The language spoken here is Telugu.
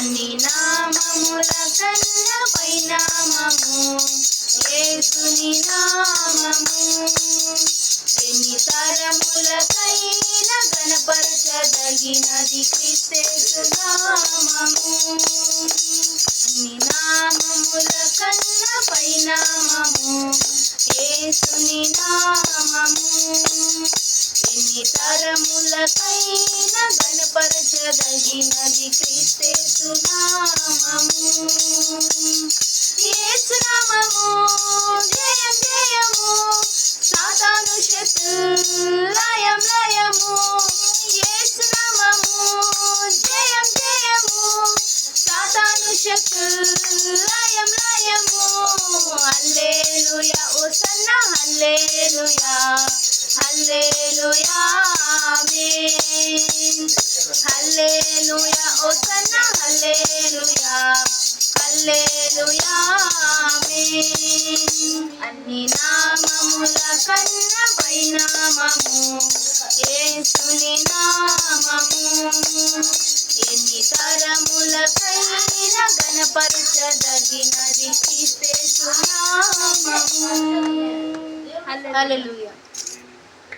అన్ని నామముల కన్న పైనామము ఏసుని నామము. ఎన్ని తరములకైన గణపరచదగినది క్రిస్తేసు నామము. అన్ని నామముల కన్న పైనామము ఏసుని నామము. ఎన్ని తరములకైన గణపరచదగినది క్రీస్తు నామము యేసు నామము జయం జయము. సాతాను శత్రు లయం లయము. యేసు నామము జయం జయము. సాతాను శత్రు లయం లయము. హల్లెలూయా ఓ సన్న హల్లెలూయా. హల్లెలూయా ఓసన్న హల్లెలూయా హల్లెలూయా ఆమేన్. అన్ని నామముల కన్న పైనామము యేసుని నామము. ఎన్ని తరములకైన గణపరచదగినది క్రీస్తు నామము. హల్లెలూయా.